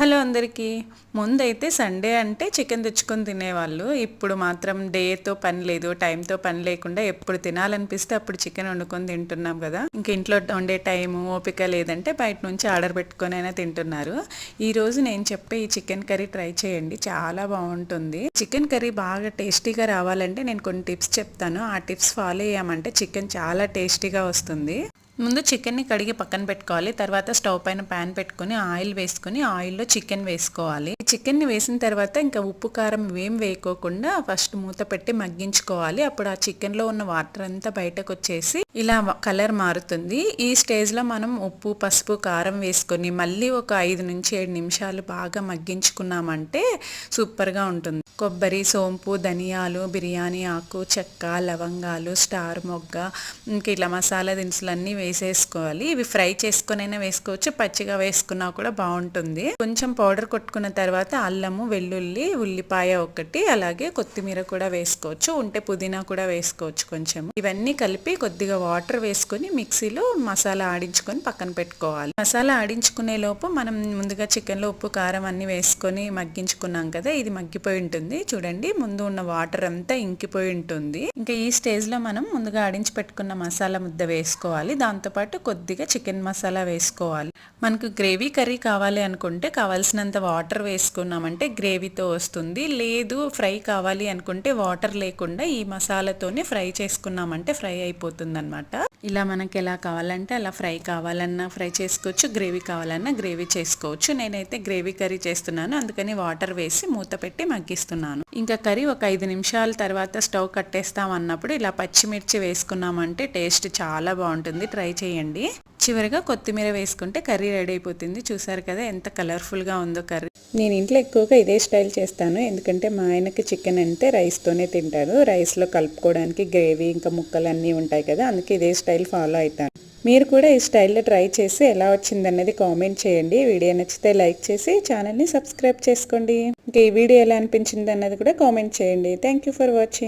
Hello అందరికీ. ముందైతే Sunday అంటే చికెన్ తెచ్చుకొని తినేవాళ్ళు. ఇప్పుడు మాత్రం డేతో పని లేదు టైంతో పని లేకుండా ఎప్పుడు తినాలనిపిస్తే అప్పుడు చికెన్ వండుకొని తింటున్నాం కదా. ఇంకా ఇంట్లో వండే టైము ఓపిక లేదంటే బయట నుంచి ఆర్డర్ పెట్టుకొని అయినా తింటున్నారు. ఈరోజు నేను చెప్పే ఈ చికెన్ కర్రీ ట్రై చేయండి చాలా బాగుంటుంది. చికెన్ కర్రీ బాగా టేస్టీగా రావాలంటే నేను కొన్ని టిప్స్ చెప్తాను. ఆ టిప్స్ ఫాలో అయ్యామంటే చికెన్ చాలా టేస్టీగా వస్తుంది. ముందు చికెన్ని కడిగి పక్కన పెట్టుకోవాలి. తర్వాత స్టవ్ పైన ప్యాన్ పెట్టుకొని ఆయిల్ వేసుకొని ఆయిల్లో చికెన్ వేసుకోవాలి. చికెన్ని వేసిన తర్వాత ఇంకా ఉప్పు కారం ఏం వేయకోకుండా ఫస్ట్ మూత పెట్టి మగ్గించుకోవాలి. అప్పుడు ఆ చికెన్లో ఉన్న వాటర్ అంతా బయటకు వచ్చేసి ఇలా కలర్ మారుతుంది. ఈ స్టేజ్లో మనం ఉప్పు పసుపు కారం వేసుకొని మళ్ళీ ఒక ఐదు నుంచి ఏడు నిమిషాలు బాగా మగ్గించుకున్నామంటే సూపర్గా ఉంటుంది. కొబ్బరి సోంపు ధనియాలు బిర్యానీ ఆకు చెక్క లవంగాలు స్టార్ మొగ్గ ఇంకా ఇలా మసాలా దినుసులన్నీ వేసేసుకోవాలి. ఇవి ఫ్రై చేసుకునైనా వేసుకోవచ్చు పచ్చిగా వేసుకున్నా కూడా బాగుంటుంది. కొంచెం పౌడర్ కొట్టుకున్న తర్వాత అల్లము వెల్లుల్లి ఉల్లిపాయ ఒకటి అలాగే కొత్తిమీర కూడా వేసుకోవచ్చు ఉంటే పుదీనా కూడా వేసుకోవచ్చు కొంచెం. ఇవన్నీ కలిపి కొద్దిగా వాటర్ వేసుకొని మిక్సీలో మసాలా ఆడించుకొని పక్కన పెట్టుకోవాలి. మసాలా ఆడించుకునే లోపు మనం ముందుగా చికెన్లో ఉప్పు కారం అన్ని వేసుకొని మగ్గించుకున్నాం కదా ఇది మగ్గిపోయి ఉంటుంది. చూడండి ముందు ఉన్న వాటర్ అంతా ఇంకిపోయి ఉంటుంది. ఇంకా ఈ స్టేజ్లో మనం ముందుగా ఆడించి పెట్టుకున్న మసాలా ముద్ద వేసుకోవాలి. దాంతోపాటు కొద్దిగా చికెన్ మసాలా వేసుకోవాలి. మనకు గ్రేవీ కర్రీ కావాలి అనుకుంటే కావాల్సినంత వాటర్ వేసుకున్నామంటే గ్రేవీతో వస్తుంది. లేదు ఫ్రై కావాలి అనుకుంటే వాటర్ లేకుండా ఈ మసాలాతోనే ఫ్రై చేసుకున్నామంటే ఫ్రై అయిపోతుంది అనమాట ఇలా మనకి ఎలా కావాలంటే అలా ఫ్రై కావాలన్నా ఫ్రై చేసుకోవచ్చు గ్రేవీ కావాలన్నా గ్రేవీ చేసుకోవచ్చు. నేనైతే గ్రేవీ కర్రీ చేస్తున్నాను అందుకని వాటర్ వేసి మూత పెట్టి మగ్గిస్తున్నాను. ఇంకా కర్రీ ఒక ఐదు నిమిషాల తర్వాత స్టవ్ కట్టేస్తాం అన్నప్పుడు ఇలా పచ్చిమిర్చి వేసుకున్నామంటే టేస్ట్ చాలా బాగుంటుంది. ట్రై చేయండి. చివరిగా కొత్తిమీర వేసుకుంటే కర్రీ రెడీ అయిపోతుంది. చూసారు కదా ఎంత కలర్ఫుల్గా ఉందో కర్రీ. నేను ఇంట్లో ఎక్కువగా ఇదే స్టైల్ చేస్తాను. ఎందుకంటే మా ఆయనకి చికెన్ అంటే రైస్తోనే తింటారు. రైస్లో కలుపుకోవడానికి గ్రేవీ ఇంకా ముక్కలు అన్నీ ఉంటాయి కదా అందుకే ఇదే స్టైల్ ఫాలో అవుతాను మీరు కూడా ఈ స్టైల్లో ట్రై చేసి ఎలా వచ్చిందన్నది కామెంట్ చేయండి. వీడియో నచ్చితే లైక్ చేసి ఛానల్ని సబ్స్క్రైబ్ చేసుకోండి. ఇంకా ఈ వీడియో ఎలా అనిపించింది అన్నది కూడా కామెంట్ చేయండి. Thank you for watching.